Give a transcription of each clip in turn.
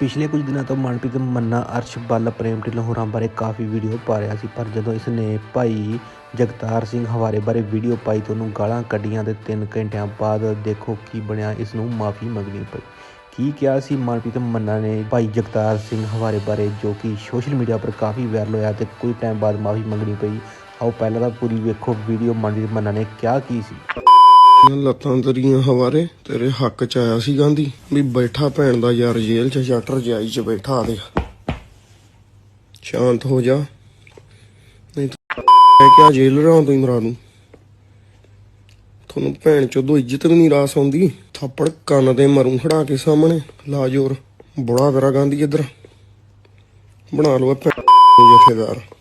ਪਿਛਲੇ ਕੁਝ ਦਿਨਾਂ ਤੋਂ ਮਨਪ੍ਰੀਤ ਮੰਨਾ, ਅਰਸ਼ ਬੱਲ ਪ੍ਰੇਮ ਢਿੱਲੋਂ ਹੋਰਾਂ ਬਾਰੇ ਕਾਫੀ ਵੀਡੀਓ ਪਾ ਰਿਹਾ ਸੀ, ਪਰ ਜਦੋਂ ਇਸ ਨੇ ਭਾਈ ਜਗਤਾਰ ਸਿੰਘ ਹਵਾਰੇ ਬਾਰੇ ਵੀਡੀਓ ਪਾਈ ਤਾਂ ਉਹਨੂੰ ਗਾਲਾਂ ਕੱਢੀਆਂ ਤੇ 3 ਘੰਟਿਆਂ ਬਾਅਦ ਦੇਖੋ ਕੀ ਬਣਿਆ ਇਸ ਨੂੰ ਮਾਫੀ ਮੰਗਣੀ ਪਈ। ਕੀ ਕਿਹਾ ਸੀ ਮਨਪ੍ਰੀਤ ਮੰਨਾ ਨੇ ਭਾਈ ਜਗਤਾਰ ਸਿੰਘ ਹਵਾਰੇ ਬਾਰੇ, ਜੋ ਕਿ ਸੋਸ਼ਲ ਮੀਡੀਆ ਪਰ ਕਾਫੀ ਵਾਇਰਲ ਹੋਇਆ ਤੇ ਕੁਝ ਟਾਈਮ ਬਾਅਦ ਮਾਫੀ ਮੰਗਣੀ ਪਈ? ਆਓ ਪਹਿਲਾਂ ਤਾਂ ਪੂਰੀ ਵੇਖੋ ਵੀਡੀਓ ਮਨਪ੍ਰੀਤ ਮੰਨਾ ਨੇ ਕਿਹਾ ਕੀ ਸੀ? ਲੱਤਾਂ ਤੇਰੀਆਂ ਹਵਾਰੇ, ਤੇਰੇ ਹੱਕ ਚ ਆਇਆ ਸੀ ਗਾਂਧੀ, ਵੀ ਬੈਠਾ ਭੈਣ ਦਾ ਯਾਰ ਜੇਲ੍ਹ ਚ, ਸ਼ਟਰ ਜਾਈ ਚ ਬੈਠਾ ਦੇ। ਸ਼ਾਂਤ ਹੋ ਜਾ। ਨਹੀਂ ਮੈਂ ਕਿਹਾ ਜੇਲ੍ਹ ਰਾਂ ਤੋਂ ਮਰਾ ਦੂੰ। ਤੁਹਾਨੂੰ ਭੈਣ ਚੋਦੋ ਇੱਜ਼ਤ ਵੀ ਨਹੀਂ ਰਾਸ ਆਉਂਦੀ। ਥੱਪੜ ਕੰਨ ਤੇ ਮਰੂ ਖੜਾ ਕੇ ਸਾਹਮਣੇ। ਲਾ ਜੋਰ। ਬੜਾ ਕਰਾ ਗਾਂਧੀ ਇੱਧਰ। ਬਣਾ ਲਓ ਭੈਣ ਜਥੇਦਾਰ।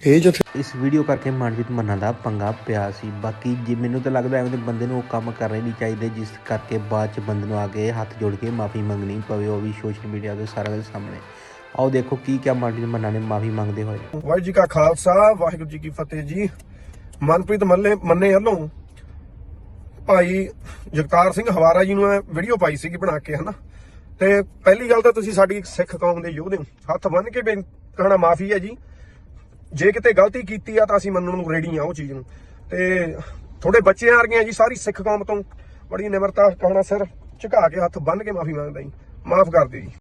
ਇਹ ਜਥੇ ਇਸ ਵੀਡੀਓ ਕਰਕੇ ਮਨਜੀਤ ਮੰਨਾ ਦਾ ਪੰਗਾ ਪਿਆ ਸੀ। ਬਾਕੀ ਜੇ ਮੈਨੂੰ ਤਾਂ ਲੱਗਦਾ ਐਵੇਂ ਦੇ ਬੰਦੇ ਨੂੰ ਉਹ ਕੰਮ ਕਰਨੇ ਨਹੀਂ ਚਾਹੀਦੇ ਜਿਸ ਕਰਕੇ ਬਾਅਦ ਚ ਬੰਦੇ ਨੂੰ ਆ ਕੇ ਹੱਥ ਜੋੜ ਕੇ ਮਾਫੀ ਮੰਗਣੀ ਪਵੇ ਉਹ ਵੀ ਸੋਸ਼ਲ ਮੀਡੀਆ ਦੇ ਸਾਰਿਆਂ ਦੇ ਸਾਹਮਣੇ। ਆਓ ਦੇਖੋ ਕੀ ਕਿਹਾ ਮਨਜੀਤ ਮੰਨਾ ਨੇ ਮਾਫੀ ਮੰਗਦੇ ਹੋਏ। ਵਾਹਿਗੁਰੂ ਜੀ ਕਾ ਖਾਲਸਾ ਵਾਹਿਗੁਰੂ ਜੀ ਕੀ ਫਤਿਹ ਜੀ। ਮਨਪ੍ਰੀਤ ਮੱਲੇ ਮੰਨੇ ਵੱਲੋਂ ਭਾਈ ਜਗਤਾਰ ਸਿੰਘ ਹਵਾਰਾ ਜੀ ਨੂੰ ਇਹ ਵੀਡੀਓ ਪਾਈ ਸੀਗੀ ਬਣਾ ਕੇ ਹਨਾ? ਤੇ ਪਹਿਲੀ ਗੱਲ ਤਾਂ ਤੁਸੀਂ ਸਾਡੀ ਸਿੱਖ ਕੌਮ ਦੇ ਯੋਧੇ ਹੋ। ਹੱਥ ਬੰਨ ਕੇ ਕਹਿਣਾ ਮਾਫੀ ਹੈ ਜੀ। ਜੇ ਕਿਤੇ ਗਲਤੀ ਕੀਤੀ ਆ ਤਾਂ ਅਸੀਂ ਮੰਨਣ ਨੂੰ ਰੈਡੀ ਆ ਉਹ ਚੀਜ਼ ਨੂੰ। ਤੇ ਥੋੜੇ ਬੱਚਿਆਂ ਆ ਰਹੀਆਂ ਜੀ ਸਾਰੀ ਸਿੱਖ ਕੌਮ ਤੋਂ ਬੜੀ ਨਿਮਰਤਾ, ਕਹਿਣਾ ਸਿਰ ਝੁਕਾ ਕੇ ਹੱਥ ਬੰਨ ਕੇ ਮਾਫੀ ਮੰਗਦਾ ਜੀ। ਮਾਫ ਕਰ ਦਿਓ ਜੀ।